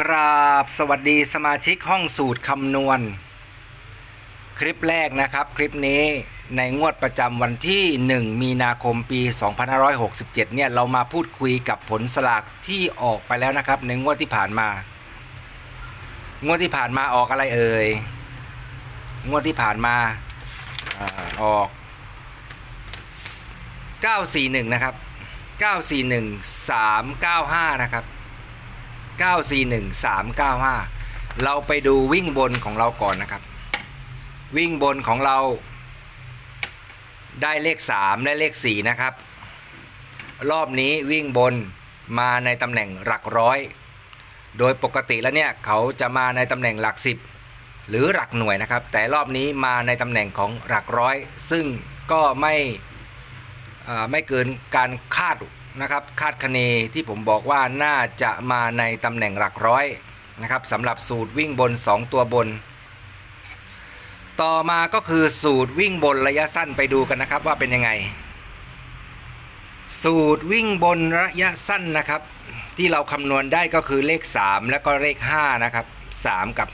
กราบสวัสดีสมาชิกห้องสูตรคำนวณ คลิปแรกนะครับคลิปนี้ในงวดประจำวันที่ 1 มีนาคมปี 2567 เนี่ย เรามาพูดคุยกับผลสลากที่ออกไปแล้วนะครับ ในงวดที่ผ่านมา งวดที่ผ่านมาออกอะไรเอ่ย งวดที่ผ่านมาออก 941 นะครับ 941 395 นะครับ 941395 เราไปดูวิ่งบนของเราก่อนนะครับ วิ่งบนของเราได้เลข 3 และเลข 4 นะครับ รอบนี้วิ่งบนมาในตำแหน่งหลักร้อย โดยปกติแล้วเนี่ย เขาจะมาในตำแหน่งหลัก 10 หรือหลักหน่วยนะครับ แต่รอบนี้มาในตำแหน่งของหลักร้อย ซึ่งก็ไม่ไม่เกินการคาด นะครับคาดคะเนที่ผมบอกว่าน่าจะมาในตำแหน่งหลักร้อยนะครับสำหรับสูตรวิ่งบน 2 ตัวบน ต่อมาก็คือสูตรวิ่งบนระยะสั้นไปดูกันนะครับว่าเป็นยังไง สูตรวิ่งบนระยะสั้นนะครับ ที่เราคำนวณได้ก็คือเลข 3 แล้วก็เลข5นะครับ3 กับ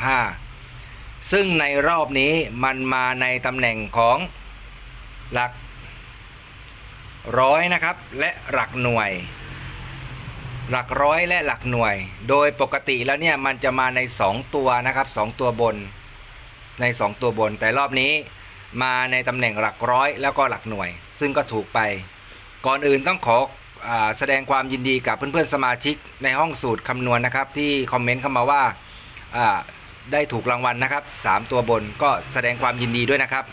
5 ซึ่งในรอบนี้มันมาในตำแหน่งของหลัก ร้อยนะครับ และหลักหน่วย หลักร้อยและหลักหน่วย โดยปกติแล้วเนี่ยมันจะมาใน 2 ตัวนะครับ 2 ตัวบน ใน 2 ตัวบน แต่รอบนี้มาในตำแหน่งหลักร้อยแล้วก็หลักหน่วย ซึ่งก็ถูกไป ก่อนอื่นต้องขออแสดงความยินดีกับเพื่อนๆสมาชิกในห้องสูตรคำนวณนะครับ ที่คอมเมนต์เข้ามาว่าาได้ถูกรางวัลนะครับ 3 ตัวบนก็แสดงความยินดีด้วยนะครับ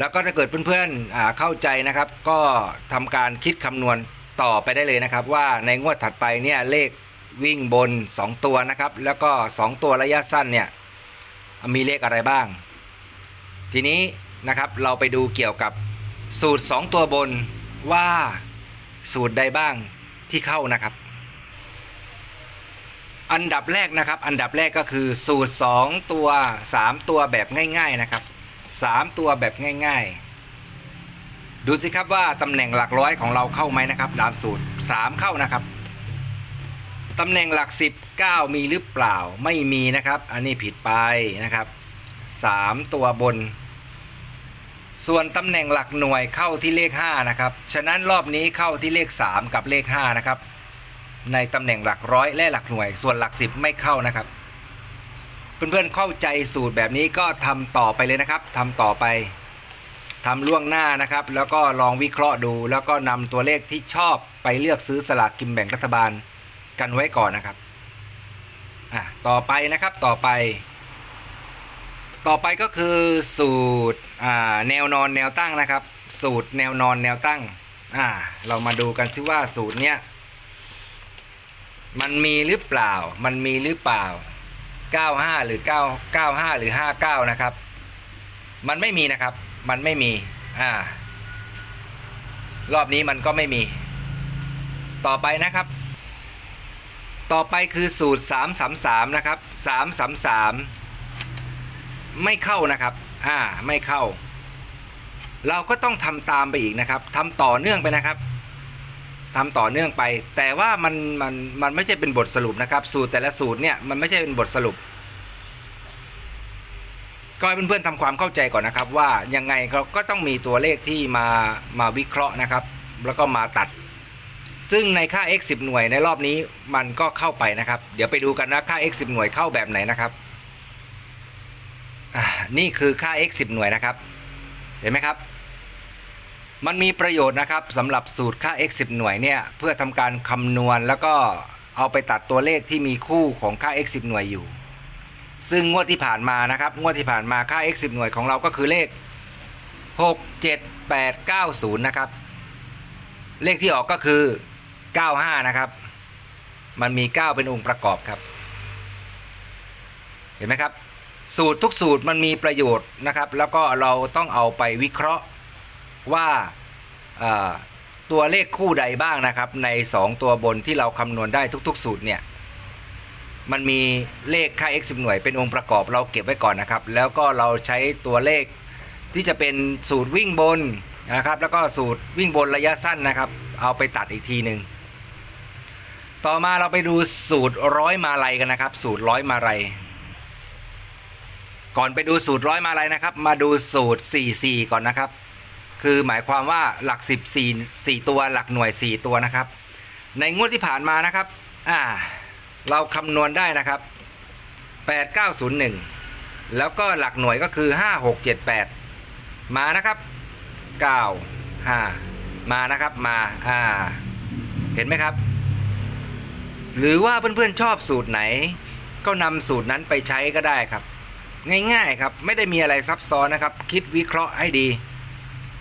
แล้วก็ถ้าเกิดเพื่อนๆเข้าใจนะครับ ก็ทำการคิดคำนวณต่อไปได้เลยนะครับ ว่าในงวดถัดไปเนี่ยเลขวิ่งบน 2 ตัวนะครับ แล้วก็ 2 ตัวระยะสั้นเนี่ยมีเลขอะไรบ้าง ทีนี้นะครับเราไปดูเกี่ยวกับสูตร 2 ตัวบนว่าสูตรใดบ้างที่เข้านะครับ อันดับแรกนะครับ อันดับแรกก็คือสูตร 2 ตัว 3 ตัวแบบง่าย ๆนะครับ 3 ตัวแบบง่ายๆ ดูสิครับว่าตำแหน่งหลักร้อยของเราเข้าไหมนะครับตามสูตร3เข้านะครับตำแหน่งหลัก 10 9 มีหรือเปล่าไม่มีนะครับ อันนี้ผิดไปนะครับ 3 ตัวบน ส่วนตำแหน่งหลักหน่วยเข้าที่เลข5นะครับฉะนั้นรอบนี้เข้าที่เลข 3 กับเลข5นะครับในตำแหน่งหลักร้อยและหลักหน่วย ส่วนหลัก 10 ไม่เข้านะครับ เพื่อนๆเข้าใจสูตรแบบนี้ก็ทำต่อไปเลยนะครับทำต่อไปทำล่วงหน้านะครับ แล้วก็ลองวิเคราะห์ดู แล้วก็นำตัวเลขที่ชอบไปเลือกซื้อสลากกินแบ่งรัฐบาลกันไว้ก่อนนะครับอะต่อไปนะครับต่อไป ต่อไปก็คือสูตรอ่าแนวนอนแนวตั้งนะครับ สูตรแนวนอนแนวตั้งอ่าเรามาดูกันซิว่าสูตรเนี้ยมันมีหรือเปล่า มันมีหรือเปล่า 95 หรือ 9 95 หรือ 59 นะครับ มันไม่มีนะครับ มันไม่มี อ่า รอบนี้มันก็ไม่มี ต่อไปนะครับ ต่อไปคือสูตร 333 นะครับ 333 ไม่เข้านะครับ อ่า ไม่เข้า เราก็ต้องทำตามไปอีกนะครับทำต่อเนื่องไปนะครับ ทำต่อเนื่องไป แต่ว่ามันมันมันไม่ใช่เป็นบทสรุปนะครับ สูตรแต่ละสูตรเนี่ยมันไม่ใช่เป็นบทสรุป ก็ให้เพื่อนๆทำความเข้าใจก่อนนะครับ ว่ายังไงเขาก็ต้องมีตัวเลขที่มามาวิเคราะห์นะครับ แล้วก็มาตัด ซึ่งในค่า x 10 หน่วยในรอบนี้มันก็เข้าไปนะครับ เดี๋ยวไปดูกันนะค่า x 10 หน่วยเข้าแบบไหนนะครับนี่คือค่า x 10 หน่วยนะครับ เห็นไหมครับ มันมีประโยชน์นะครับสำหรับสูตรค่า x 10 หน่วยเนี่ยเพื่อทำการคำนวณแล้วก็เอาไปตัดตัวเลขที่มีคู่ของค่า x 10 หน่วยอยู่ ซึ่งงวดที่ผ่านมานะครับงวดที่ผ่านมาค่า x 10 หน่วยของเราก็คือเลข 6 7 8 9 0 นะครับ เลขที่ออกก็คือ 95 นะครับ มันมี 9 เป็นองค์ประกอบครับ เห็นไหมครับ สูตรทุกสูตรมันมีประโยชน์นะครับ แล้วก็เราต้องเอาไปวิเคราะห์ ว่าตัวเลขคู่ใดบ้างนะครับ ใน 2 ตัวบนที่เราคำนวณได้ทุก ๆ สูตรเนี่ยมันมีเลขค่า x 10หน่วยเป็นองค์ประกอบเราเก็บไว้ก่อนนะครับ แล้วก็เราใช้ตัวเลขที่จะเป็นสูตรวิ่งบนนะครับ แล้วก็สูตรวิ่งบนระยะสั้นนะครับ เอาไปตัดอีกทีหนึ่งต่อมาเราไปดูสูตรร้อยมาลัยกันนะครับ สูตรร้อยมาลัยก่อนไปดูสูตรร้อยมาลัยนะครับ มาดูสูตร 44 ก่อนนะครับ คือหมายความว่าหลัก 10 4 4ตัวหลักหน่วย 4 ตัวนะครับ ในงวดที่ผ่านมานะครับอ่าเราคำนวณได้นะครับ 8901 แล้วก็หลักหน่วยก็คือ 5678 มานะครับ 9 5 มานะครับมาอ่าเห็นไหมครับ หรือว่าเพื่อนๆชอบสูตรไหน ก็นำสูตรนั้นไปใช้ก็ได้ครับ ง่ายๆครับ ไม่ได้มีอะไรซับซ้อนนะครับ คิดวิเคราะห์ให้ดี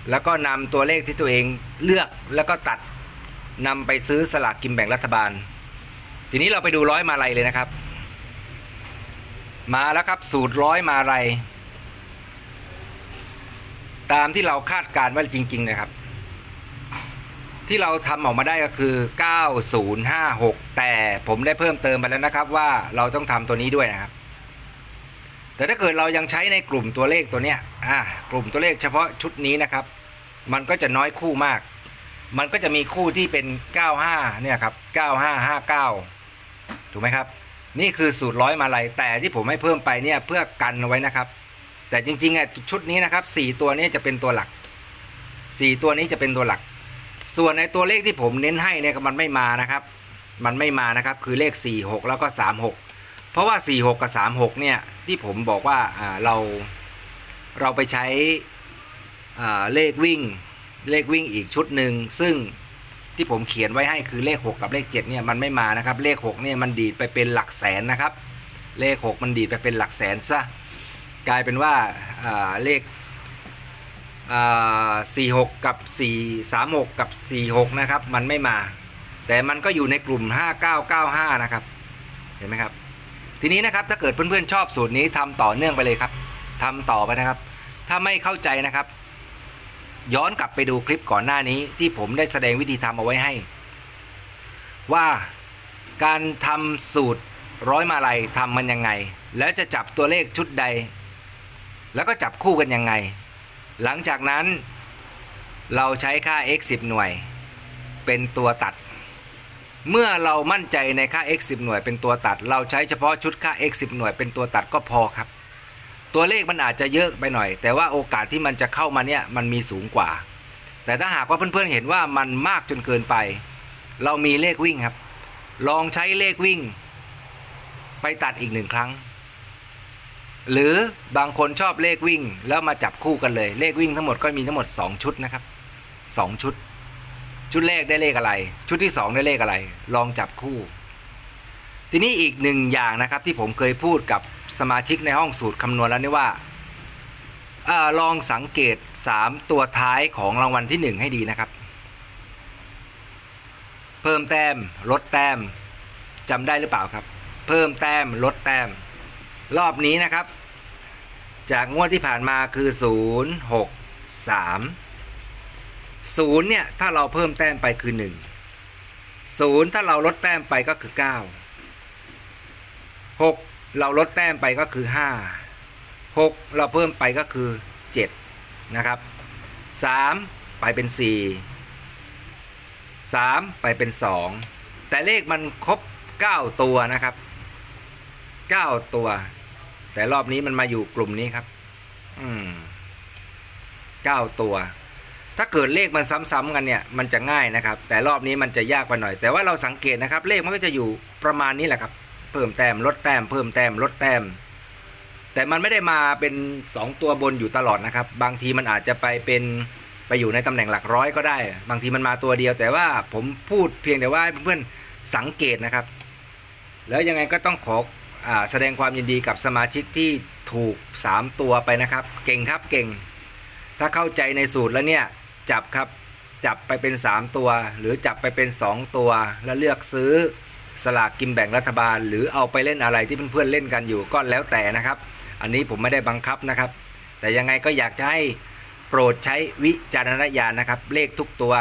แล้วก็นำตัวเลขที่ตัวเองเลือกแล้วก็ตัดนำไปซื้อสลากกินแบ่งรัฐบาล ทีนี้เราไปดูร้อยมาลัยเลยนะครับ มาแล้วครับสูตรร้อยมาลัยตามที่เราคาดการณ์ไว้จริง ๆ นะครับ ที่เราทำออกมาได้ก็คือ 9056 แต่ผมได้เพิ่มเติมไปแล้วนะครับว่าเราต้องทำตัวนี้ด้วยนะครับ แต่ถ้าเกิดเรายังใช้ในกลุ่มตัวเลขตัวเนี้ยอ่ากลุ่มตัวเลขเฉพาะชุดนี้นะครับ มันก็จะน้อยคู่มาก มันก็จะมีคู่ที่เป็น 95 เนี่ยครับ 9559 ถูกไหมครับ นี่คือสูตรร้อยมาลัยแต่ที่ผมให้เพิ่มไปเนี่ยเพื่อกันเอาไว้นะครับ แต่จริงๆอะชุดนี้นะครับ 4 ตัวนี้จะเป็นตัวหลัก 4 ตัวนี้จะเป็นตัวหลัก ส่วนในตัวเลขที่ผมเน้นให้เนี่ยมันไม่มานะครับ มันไม่มานะครับคือเลข 4 6 แล้วก็ 3 6 เพราะว่า 4 6 กับ 3 6 เนี่ยที่ผมบอกว่าเราเราไปใช้ เลขวิ่งเลขวิ่งอีกชุดหนึ่งซึ่งที่ผมเขียนไว้ให้คือเลข 6 กับเลข7เนี่ยมันไม่มานะครับ เลข6เนี่ยมันดีดไปเป็นหลักแสนนะครับ เลข 6 มันดีดไปเป็นหลักแสนซะกลายเป็นว่าาเลขสี่หกกับสี่สามหกกับสี่หกนะครับ มันไม่มา แต่มันก็อยู่ในกลุ่มห้าเก้าเก้าห้านะครับ เห็นไหมครับ ทีนี้นะครับถ้าเกิดเพื่อนๆชอบสูตรนี้ทำต่อเนื่องไปเลยครับทำต่อไปนะครับ ถ้าไม่เข้าใจนะครับ ย้อนกลับไปดูคลิปก่อนหน้านี้ที่ผมได้แสดงวิธีทำเอาไว้ให้ ว่าการทำสูตรร้อยมาลัยทำมันยังไง แล้วจะจับตัวเลขชุดใด แล้วก็จับคู่กันยังไง หลังจากนั้น เราใช้ค่า x 10 หน่วย เป็นตัวตัด เมื่อเรามั่นใจในค่า x 10 หน่วยเป็นตัวตัด เราใช้เฉพาะชุดค่า x 10 หน่วยเป็นตัวตัดก็พอครับ ตัวเลขมันอาจจะเยอะไปหน่อย แต่ว่าโอกาสที่มันจะเข้ามาเนี่ยมันมีสูงกว่า แต่ถ้าหากว่าเพื่อนๆเห็นว่ามันมากจนเกินไป เรามีเลขวิ่งครับ ลองใช้เลขวิ่ง ไปตัดอีกหนึ่งครั้ง หรือบางคนชอบเลขวิ่ง แล้วมาจับคู่กันเลย เลขวิ่งทั้งหมดก็มีทั้งหมด 2 ชุดนะครับ 2 ชุด ชุดแรกได้เลขอะไร ชุดที่ 2 ได้เลขอะไร ลองจับคู่ ทีนี้อีกหนึ่งอย่างนะครับที่ผมเคยพูดกับ สมาชิกในห้องสูตรคำนวณแล้วนี่ว่าอาลองสังเกต 3 ตัวท้ายของรางวัลที่ 1 ให้ดีนะครับ เพิ่มแต้มลดแต้มจำได้หรือเปล่าครับ เพิ่มแต้มลดแต้ม รอบนี้นะครับ จากงวดที่ผ่านมาคือ 0 6 3 0เนี่ยถ้าเราเพิ่มแต้มไปคือ 1 0 ถ้าเราลดแต้มไปก็คือ 9 6 เราลดแต้มไปก็คือ 5 6 เราเพิ่มไปก็คือ 7 นะครับ 3 ไปเป็น 4 3 ไปเป็น 2 แต่เลขมันครบ 9 ตัวนะครับ 9 ตัว แต่รอบนี้มันมาอยู่กลุ่มนี้ครับ อืม9ตัว ถ้าเกิดเลขมันซ้ำๆกันเนี่ย มันจะง่ายนะครับ แต่รอบนี้มันจะยากไปหน่อย แต่ว่าเราสังเกตนะครับ เลขมันก็จะอยู่ประมาณนี้แหละครับ เพิ่มแต้มลดแต้มเพิ่มแต้มลดแต้ม แต่มันไม่ได้มาเป็น 2 ตัวบนอยู่ตลอดนะครับ บางทีมันอาจจะไปเป็นไปอยู่ในตำแหน่งหลักร้อยก็ได้ บางทีมันมาตัวเดียว แต่ว่าผมพูดเพียงแต่ว่าเพื่อนๆสังเกตนะครับ แล้วยังไงก็ต้องขออแสดงความยินดีกับสมาชิกที่ถูก 3 ตัวไปนะครับ เก่งครับเก่ง ถ้าเข้าใจในสูตรแล้วเนี่ยจับครับจับไปเป็น 3 ตัว หรือจับไปเป็น 2 ตัวแล้วเลือกซื้อ สลากกินแบ่งรัฐบาล หรือเอาไปเล่นอะไรที่เพื่อนๆเล่นกันอยู่ก็แล้วแต่นะครับ อันนี้ผมไม่ได้บังคับนะครับ แต่ยังไงก็อยากจะให้โปรดใช้วิจารณญาณนะครับ เลขทุกตัว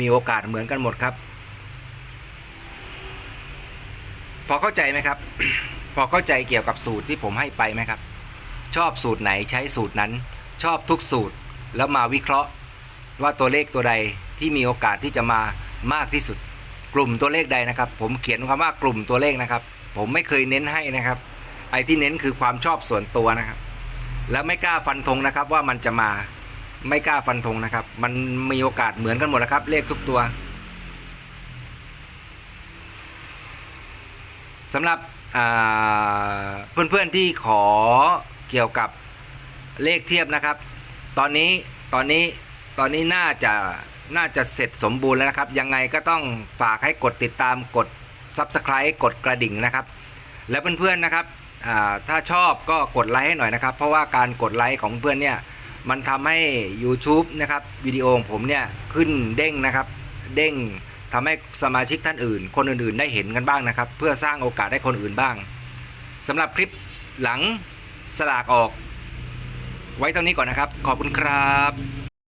มีโอกาสเหมือนกันหมดครับ พอเข้าใจไหมครับ พอเข้าใจเกี่ยวกับสูตรที่ผมให้ไปไหมครับ ชอบสูตรไหนใช้สูตรนั้น ชอบทุกสูตรแล้วมาวิเคราะห์ว่าตัวเลขตัวใดที่มีโอกาสที่จะมามากที่สุด กลุ่มตัวเลขใดนะครับ ผมเขียนคำว่ากลุ่มตัวเลขนะครับ ผมไม่เคยเน้นให้นะครับ ไอ้ที่เน้นคือความชอบส่วนตัวนะครับ แล้วไม่กล้าฟันธงนะครับว่ามันจะมาไม่กล้าฟันธงนะครับ มันมีโอกาสเหมือนกันหมดนะครับ เลขทุกตัวสำหรับอ่าเพื่อนๆที่ขอเกี่ยวกับเลขเทียบนะครับ ตอนนี้ตอนนี้ตอนนี้น่าจะ น่าจะเสร็จสมบูรณ์แล้วนะครับ ยังไงก็ต้องฝากให้กดติดตามกด Subscribe กดกระดิ่งนะครับ และเพื่อนๆนะครับถ้าชอบก็กดไลค์ให้หน่อยนะครับ เพราะว่าการกดไลค์ของเพื่อนเนี่ยมันทำให้ YouTube นะครับวิดีโอของผมเนี่ยขึ้นเด้งนะครับ เด้งทำให้สมาชิกท่านอื่น คนอื่นๆ ได้เห็นกันบ้างนะครับ เพื่อสร้างโอกาสให้คนอื่นบ้างสำหรับคลิปหลังสลากออก ไว้เท่านี้ก่อนนะครับ ขอบคุณครับ